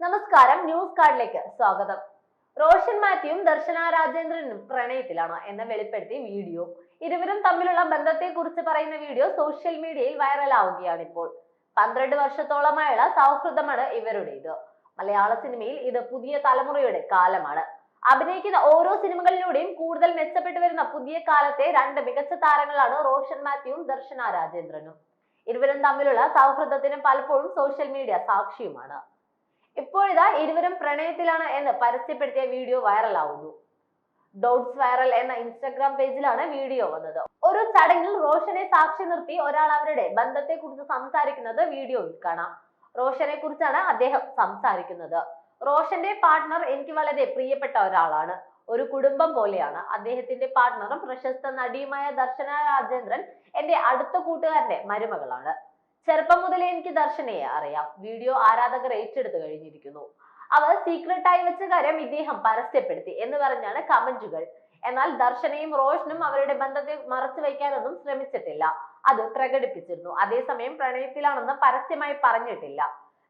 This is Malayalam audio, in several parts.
നമസ്കാരം ന്യൂസ് കാർഡിലേക്ക് സ്വാഗതം. റോഷൻ മാത്യുവും ദർശന രാജേന്ദ്രനും പ്രണയത്തിലാണ് എന്ന് വെളിപ്പെടുത്തി വീഡിയോ. ഇരുവരും തമ്മിലുള്ള ബന്ധത്തെ കുറിച്ച് പറയുന്ന വീഡിയോ സോഷ്യൽ മീഡിയയിൽ വൈറലാവുകയാണ് ഇപ്പോൾ പന്ത്രണ്ട് വർഷത്തോളമായുള്ള സൗഹൃദമാണ് ഇവരുടേത്. മലയാള സിനിമയിൽ ഇത് പുതിയ തലമുറയുടെ കാലമാണ്. അഭിനയിക്കുന്ന ഓരോ സിനിമകളിലൂടെയും കൂടുതൽ മെച്ചപ്പെട്ടു വരുന്ന പുതിയ കാലത്തെ രണ്ട് മികച്ച താരങ്ങളാണ് റോഷൻ മാത്യുവും ദർശന രാജേന്ദ്രനും. ഇരുവരും തമ്മിലുള്ള സൗഹൃദത്തിന് പലപ്പോഴും സോഷ്യൽ മീഡിയ സാക്ഷിയുമാണ്. ഇപ്പോഴിതാ ഇരുവരും പ്രണയത്തിലാണ് എന്ന് പരസ്യപ്പെടുത്തിയ വീഡിയോ വൈറലാവുന്നു. ഡോട്ട്സ് വൈറൽ എന്ന ഇൻസ്റ്റഗ്രാം പേജിലാണ് വീഡിയോ വന്നത്. ഒരു ചടങ്ങിൽ റോഷനെ സാക്ഷി നിർത്തി ഒരാൾ അവരുടെ ബന്ധത്തെ കുറിച്ച് സംസാരിക്കുന്നത് വീഡിയോയിൽ കാണാം. റോഷനെ കുറിച്ചാണ് അദ്ദേഹം സംസാരിക്കുന്നത്. റോഷന്റെ പാർട്ട്ണർ എനിക്ക് വളരെ പ്രിയപ്പെട്ട ഒരാളാണ്. ഒരു കുടുംബം പോലെയാണ്. അദ്ദേഹത്തിന്റെ പാർട്ട്ണറും പ്രശസ്ത നടിയുമായ ദർശന രാജേന്ദ്രൻ എന്റെ അടുത്ത കൂട്ടുകാരന്റെ മരുമകളാണ്. ചെറുപ്പം മുതലേ എനിക്ക് ദർശനയെ അറിയാം. വീഡിയോ ആരാധകർ ഏറ്റെടുത്തു കഴിഞ്ഞിരിക്കുന്നു. അവർ സീക്രട്ടായി വെച്ച കാര്യം ഇദ്ദേഹം പരസ്യപ്പെടുത്തി എന്ന് പറഞ്ഞാണ് കമന്റുകൾ. എന്നാൽ ദർശനയും റോഷനും അവരുടെ ബന്ധത്തെ മറച്ചു വയ്ക്കാനൊന്നും ശ്രമിച്ചിട്ടില്ല. അത് പ്രകടിപ്പിച്ചിരുന്നു. അതേസമയം പ്രണയത്തിലാണെന്ന് പരസ്യമായി പറഞ്ഞിട്ടില്ല.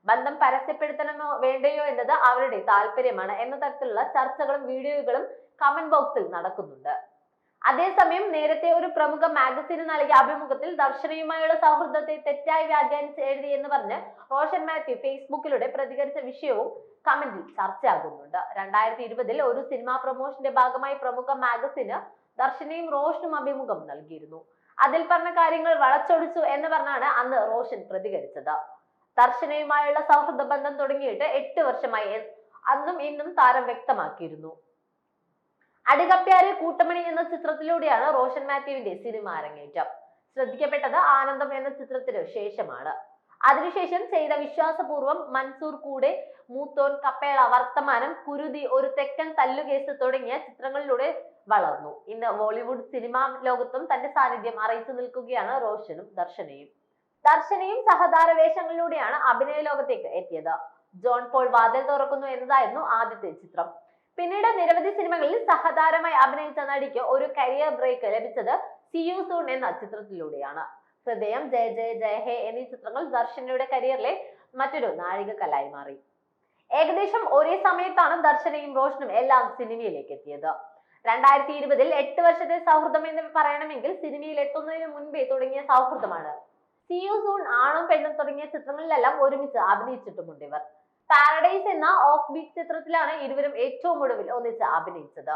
ബന്ധം പരസ്യപ്പെടുത്തണമോ വേണ്ടയോ എന്നത് അവരുടെ താല്പര്യമാണ് എന്ന തരത്തിലുള്ള ചർച്ചകളും വീഡിയോകളും കമന്റ് ബോക്സിൽ നടക്കുന്നുണ്ട്. അതേസമയം നേരത്തെ ഒരു പ്രമുഖ മാഗസിന് നൽകിയ അഭിമുഖത്തിൽ ദർശനയുമായുള്ള സൗഹൃദത്തെ തെറ്റായി വ്യാഖ്യാനിച്ച് എഴുതി എന്ന് പറഞ്ഞ് റോഷൻ മാത്യു ഫേസ്ബുക്കിലൂടെ പ്രതികരിച്ച വിഷയവും കമന്റിൽ ചർച്ചയാകുന്നുണ്ട്. രണ്ടായിരത്തി ഇരുപതിൽ ഒരു സിനിമാ പ്രൊമോഷന്റെ ഭാഗമായി പ്രമുഖ മാഗസിന് ദർശനയും റോഷനും അഭിമുഖം നൽകിയിരുന്നു. അതിൽ പറഞ്ഞ കാര്യങ്ങൾ വളച്ചൊടിച്ചു എന്ന് പറഞ്ഞാണ് അന്ന് റോഷൻ പ്രതികരിച്ചത്. ദർശനയുമായുള്ള സൗഹൃദ ബന്ധം തുടങ്ങിയിട്ട് എട്ട് വർഷമായി അന്നും ഇന്നും താരം വ്യക്തമാക്കിയിരുന്നു. അടികപ്പ്യാര് കൂട്ടമണി എന്ന ചിത്രത്തിലൂടെയാണ് റോഷൻ മാത്യുവിന്റെ സിനിമ അരങ്ങേറ്റം. ശ്രദ്ധിക്കപ്പെട്ടത് ആനന്ദം എന്ന ചിത്രത്തിന് ശേഷമാണ്. അതിനുശേഷം ചെയ്ത വിശ്വാസപൂർവം മൻസൂർ കൂടെ മൂത്തോൻ കപ്പേള വർത്തമാനം കുരുതി ഒരു തെക്കൻ തല്ലുകേസ് തുടങ്ങിയ ചിത്രങ്ങളിലൂടെ വളർന്നു. ഇന്ന് ബോളിവുഡ് സിനിമാ ലോകത്തും തന്റെ സാന്നിധ്യം അറിയിച്ചു നിൽക്കുകയാണ് റോഷനും ദർശനയും. ദർശനയും സഹതാര വേഷങ്ങളിലൂടെയാണ് അഭിനയ ലോകത്തേക്ക് എത്തിയത്. ജോൺ പോൾ വാതിൽ തുറക്കുന്നു എന്നതായിരുന്നു ആദ്യത്തെ ചിത്രം. പിന്നീട് നിരവധി സിനിമകളിൽ സഹതാരമായി അഭിനയിച്ച നടിക്ക് ഒരു കരിയർ ബ്രേക്ക് ലഭിച്ചത് സി യു സൂൺ എന്ന ചിത്രത്തിലൂടെയാണ്. ഹൃദയം ജയ ജയ ജയ ഹേ എന്നീ ചിത്രങ്ങൾ ദർശനയുടെ കരിയറിലെ മറ്റൊരു നാഴികക്കല്ലായി മാറി. ഏകദേശം ഒരേ സമയത്താണ് ദർശനയും റോഷനും എല്ലാം സിനിമയിലേക്ക് എത്തിയത്. രണ്ടായിരത്തി ഇരുപതിൽ എട്ട് വർഷത്തെ സൗഹൃദം എന്ന് പറയണമെങ്കിൽ സിനിമയിൽ എത്തുന്നതിന് മുൻപേ തുടങ്ങിയ സൗഹൃദമാണ്. സി യു സൂൺ ആണും പെണ്ണും തുടങ്ങിയ ചിത്രങ്ങളിലെല്ലാം ഒരുമിച്ച് അഭിനയിച്ചിട്ടുമുണ്ട് ഇവർ പാരഡൈസ് എന്ന ഓഫ് ബീറ്റ് ചിത്രത്തിലാണ് ഇരുവരും ഏറ്റവും ഒടുവിൽ ഒന്നിച്ച് അഭിനയിച്ചത്.